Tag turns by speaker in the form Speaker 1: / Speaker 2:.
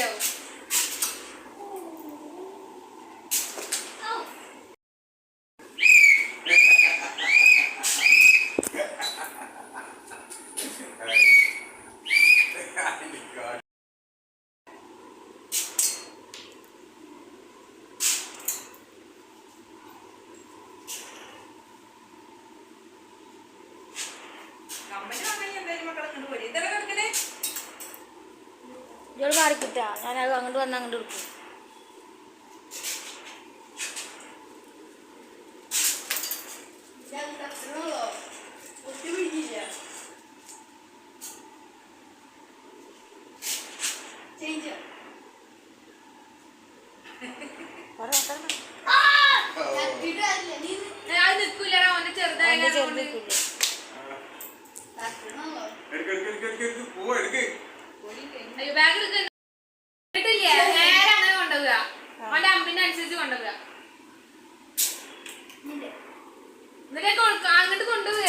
Speaker 1: Deus. Calma, imagina uma. ഇങ്ങോട്ട് മാറിക്കിട്ടാ ഞാൻ അങ്ങോട്ട് വന്ന് അങ്ങോട്ട് എടുക്കും.
Speaker 2: ചെറുതായ
Speaker 1: അവന്റെ
Speaker 2: അമ്പിന്റെ അനുസരിച്ച് കൊണ്ടുവരാ എന്നിട്ട് കൊടുക്ക അങ്ങോട്ട് നിൽക്കുന്നേ